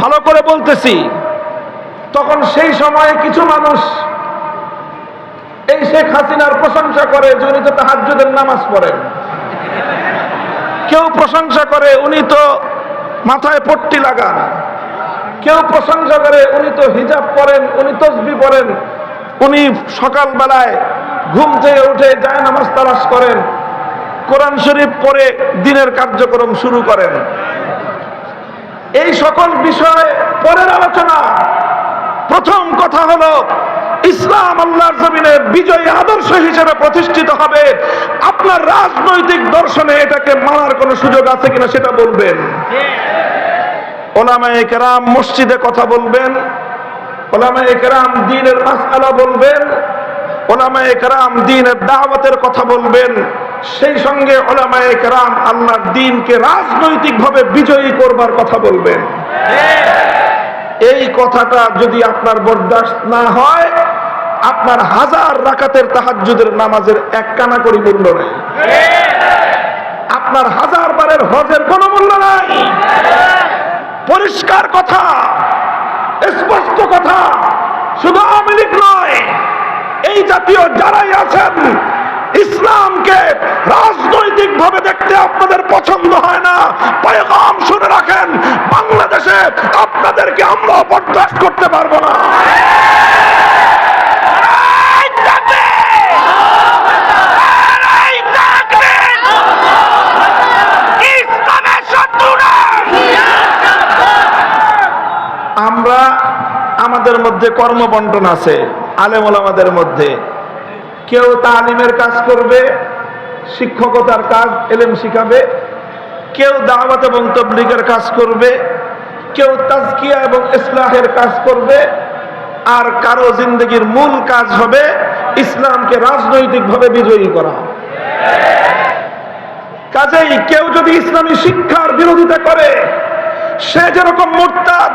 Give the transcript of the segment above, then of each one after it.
ভালো করে বলতেছি, তখন সেই সময়ে কিছু মানুষ এই শেখ হাসিনার প্রশংসা করে যে উনি তো তাহাজ্জুদের নামাজ পড়েন। কেউ প্রশংসা করে উনি তো মাথায় পট্টি লাগান। কেউ প্রশংসা করে উনি তো হিজাব পরেন, উনি তসবি পড়েন উনি সকালবেলায় ঘুম থেকে উঠে যায় নামাজ তালাশ করেন, কোরআন শরীফ পড়ে দিনের কার্যক্রম শুরু করেন। এই সকল বিষয়ে পরের আলোচনা। প্রথম কথা হলো, ইসলাম আল্লাহর জমিনে বিজয়ী আদর্শ হিসেবে প্রতিষ্ঠিত হবে। আপনার রাজনৈতিক দর্শনে এটাকে মানার কোনো সুযোগ আছে কিনা সেটা বলবেন। ওলামায়ে কেরাম মসজিদে কথা বলবেন, ওলামায়ে কেরাম দিনের মাসআলা বলবেন, ওলামায়ে কেরাম দিনের দাওয়াতের কথা বলবেন সেই সঙ্গে ওলামায়ে কেরাম আল্লাহর দিনকে রাজনৈতিকভাবে বিজয়ী করবার কথা বলবেন। এই কথাটা যদি আপনার বরদাস্ত না হয়, আপনার হাজার রাকাতের তাহাজ্জুদের নামাজের এক কানা করি মূল্য নেই। আপনার হাজার বারের হজের কোনো মূল্য নাই। পরিষ্কার কথা, স্পষ্ট কথা, শুধু আওয়ামী লীগ নয়, এই জাতীয় যারাই আছেন ইসলামকে রাজনৈতিক ভাবে দেখতে আপনাদের পছন্দ হয় না। পয়গাম শুনে রাখেন, বাংলাদেশে আপনাদেরকে আমরা বরদাস্ত করতে পারব না। আমরা আমাদের মধ্যে কর্মবন্টন আছে, আলেম ওলামাদের মধ্যে। কেউ তালিমের কাজ করবে, শিক্ষকতার কাজ, এলেম শিখাবে, কেউ দাওয়াত এবং তবলিগের কাজ করবে, কেউ তাজকিয়া এবং ইসলাহের কাজ করবে, আর কারও জিন্দগির মূল কাজ হবে ইসলামকে রাজনৈতিকভাবে বিজয়ী করা। কাজেই কেউ যদি ইসলামী শিক্ষার বিরোধিতা করে, সে যেরকম মোরতাদ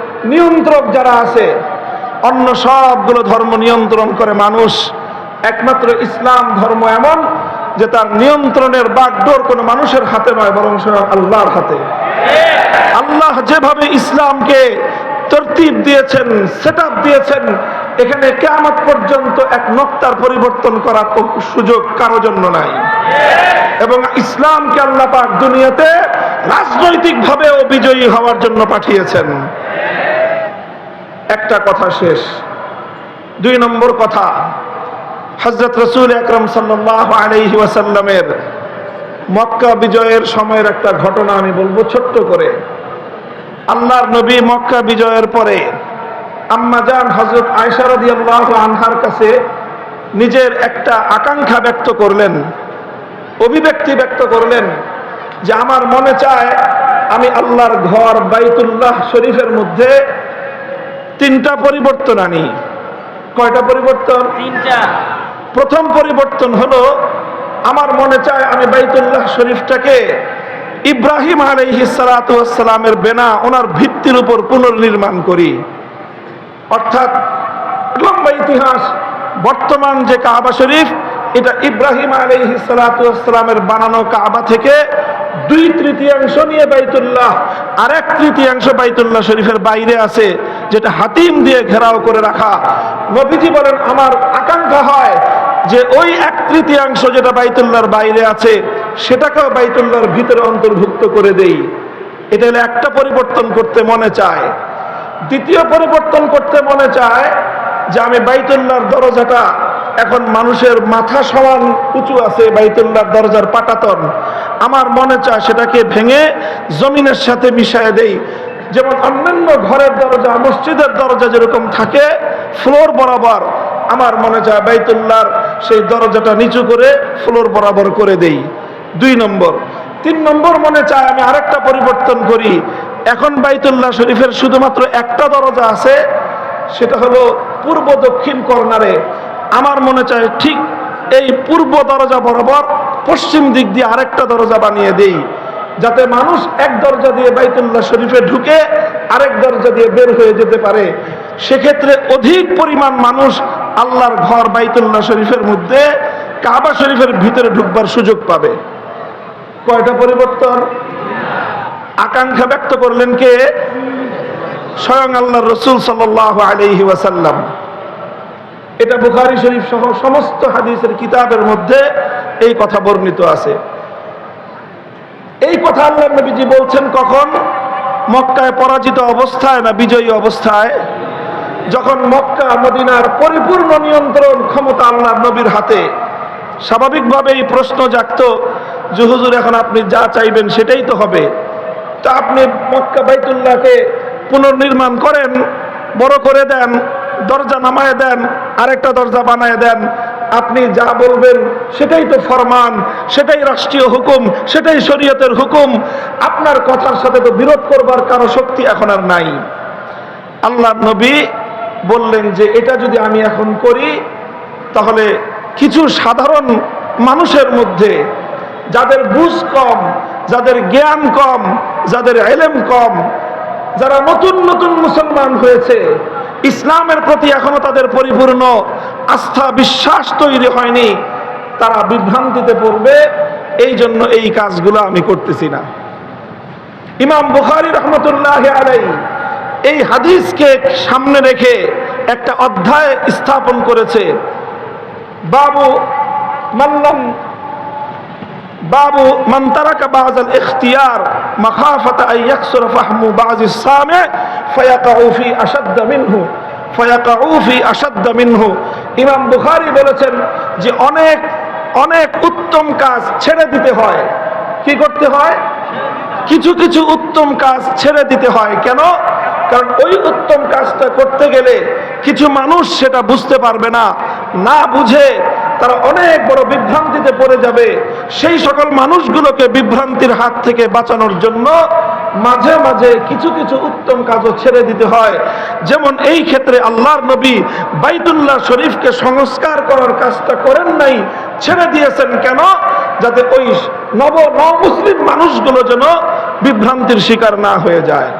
নিয়ন্ত্রক যারা আছে, অন্য সবগুলো ধর্ম নিয়ন্ত্রণ করে মানুষ। একমাত্র ইসলাম ধর্ম এমন যে তার নিয়ন্ত্রণের বাগডোর কোনো মানুষের হাতে নয়, বরং আল্লাহর হাতে। আল্লাহ যেভাবে ইসলামকে তরতিব দিয়েছেন সেট দিয়েছেন, এখানে কেয়ামত পর্যন্ত এক নক্তার পরিবর্তন করার সুযোগ কারও জন্য নাই। এবং ইসলামকে আল্লাহ পাক দুনিয়াতে রাজনৈতিক ভাবেও বিজয়ী হওয়ার জন্য পাঠিয়েছেন। একটা কথা শেষ। দুই নম্বর কথা হজরত রসুল আলহি ওয়াসাল্লামের মক্কা বিজয়ের সময়ের একটা ঘটনা আমি বলব ছোট্ট করে। আল্লাহর নবী মক্কা বিজয়ের পরে আম্মাজান হজরত আয়সারদি আল্লাহ আনহার কাছে নিজের একটা আকাঙ্ক্ষা ব্যক্ত করলেন, অভিব্যক্তি ব্যক্ত করলেন যে আমার মনে চায় আমি আল্লাহর ঘর বাইতুল্লাহ শরীফের মধ্যে তিনটা পরিবর্তন আনি। কয়টা পরিবর্তন? তিনটা। প্রথম পরিবর্তন হলো আমার মনে চায় আমি বাইতুল্লাহ শরীফটাকে ইব্রাহিম আলাইহি সালামের বেনা ওনার ভিত্তির উপর পুনর্নির্মাণ করি। অর্থাৎ লম্বা ইতিহাস বর্তমান যে কাবা শরীফ এটা ইব্রাহিম আলাইহি সালামের বানানো কাবা থেকে দুই তৃতীয়াংশ নিয়ে বাইতুল্লাহ আর এক তৃতীয়াংশ বাইতুল্লাহ শরীফের বাইরে আছে। যেটা হাতিম দিয়ে ঘেরাও করে রাখা। নবীজি বলেন, আমার আকাঙ্ক্ষা হয় যে ওই এক তৃতীয়াংশ যেটা বাইতুল্লাহর বাইরে আছে, সেটাকেও বাইতুল্লাহর ভিতরে অন্তর্ভুক্ত করে দেই। এটা হলো একটা পরিবর্তন করতে মনে চায়। দ্বিতীয় পরিবর্তন করতে মনে চায় যে আমি বাইতুল্লাহর দরজাটা এখন মানুষের মাথা সমান উঁচু আছে, বাইতুল্লাহর দরজার পাটাতন। আমার মনে চায় সেটাকে ভেঙে জমিনের সাথে মিশায় দেই। যেমন অন্যান্য ঘরের দরজা, মসজিদের দরজা যেরকম থাকে, ফ্লোর বরাবর আমার মনে চায় বাইতুল্লার সেই দরজাটা নিচু করে ফ্লোর বরাবর করে দেই। দুই নম্বর। তিন নম্বর মনে চায় আমি আরেকটা পরিবর্তন করি। এখন বাইতুল্লাহ শরীফের শুধুমাত্র একটা দরজা আছে, সেটা হলো পূর্ব দক্ষিণ কর্নারে। আমার মনে চায় ঠিক এই পূর্ব দরজা বরাবর পশ্চিম দিক দিয়ে আরেকটা দরজা বানিয়ে দেই। যাতে মানুষ এক দরজা দিয়ে বাইতুল্লাহ শরীফে ঢুকে আরেক দরজা দিয়ে বের হয়ে যেতে পারে। সেক্ষেত্রে অধিক পরিমাণ মানুষ আল্লাহর ঘর বাইতুল্লাহ শরীফের মধ্যে কাবা শরীফের ভিতরে ঢুকবার সুযোগ পাবে। কয়টা পরিবর্তন? আকাঙ্ক্ষা ব্যক্ত করলেন কে? স্বয়ং আল্লাহ রসুল সাল্লাহ আলহি ওয়াসাল্লাম। এটা বুখারি শরীফ সহ সমস্ত হাদিসের কিতাবের মধ্যে এই কথা বর্ণিত আছে। এই কথা আল্লাহ নবীজি বলছেন কখন? মক্কায় পরাজিত অবস্থায় না বিজয়ী অবস্থায়? যখন মক্কা, মদিনার পরিপূর্ণ নিয়ন্ত্রণ ক্ষমতা আল্লাহ নবীর হাতে। স্বাভাবিকভাবেই প্রশ্ন জাগত যে, হুজুর, এখন আপনি যা চাইবেন সেটাই তো হবে। তা আপনি মক্কা বাইতুল্লাহকে পুনর্নির্মাণ করেন, বড় করে দেন, দরজা নামায় দেন, আরেকটা দরজা বানায় দেন আপনি যা বলবেন, সেটাই তো ফরমান, সেটাই রাষ্ট্রীয় হুকুম, সেটাই শরীয়তের হুকুম। আপনার কথার সাথে তো বিরোধ করবার কারও শক্তি এখন আর নাই। আল্লাহ নবী বললেন যে, এটা যদি আমি এখন করি, তাহলে কিছু সাধারণ মানুষের মধ্যে, যাদের বুঝ কম, যাদের জ্ঞান কম, যাদের এলেম কম, যারা নতুন নতুন মুসলমান হয়েছে ইসলামের প্রতি এখনও তাদের পরিপূর্ণ আস্থা, বিশ্বাস তৈরি হয়নি। তারা বিভ্রান্তিতে পড়বে, এই জন্য এই কাজগুলো আমি করতেছি না। ইমাম বুখারি রহমতুল্লাহ আলাই এই হাদিসকে সামনে রেখে একটা অধ্যায় স্থাপন করেছে। বাবু মাল্লাম, বাবু মন্তারাকা বাজাল ইখতিয়ার, মাখাফাতা আইয়াকসুর ফাহমু বাজি মিনহু। ফয়াকাউফি আসাদ্দ মিনহু। ইমাম বুখারি বলেছেন যে অনেক অনেক উত্তম কাজ ছেড়ে দিতে হয়। কি করতে হয়? কিছু কিছু উত্তম কাজ ছেড়ে দিতে হয়। কেন? কারণ ওই উত্তম কাজটা করতে গেলে কিছু মানুষ সেটা বুঝতে পারবে না। না বুঝে তারা অনেক বড় বিভ্রান্তিতে পড়ে যাবে। সেই সকল মানুষগুলোকে বিভ্রান্তির হাত থেকে বাঁচানোর জন্য মাঝে মাঝে কিছু কিছু উত্তম কাজও ছেড়ে দিতে হয়। যেমন এই ক্ষেত্রে আল্লাহর নবী বাইতুল্লাহ শরীফকে সংস্কার করার কাজটা করেন নাই, ছেড়ে দিয়েছেন কেন? যাতে ওই নব মুসলিম মানুষগুলো যেন বিভ্রান্তির শিকার না হয়ে যায়।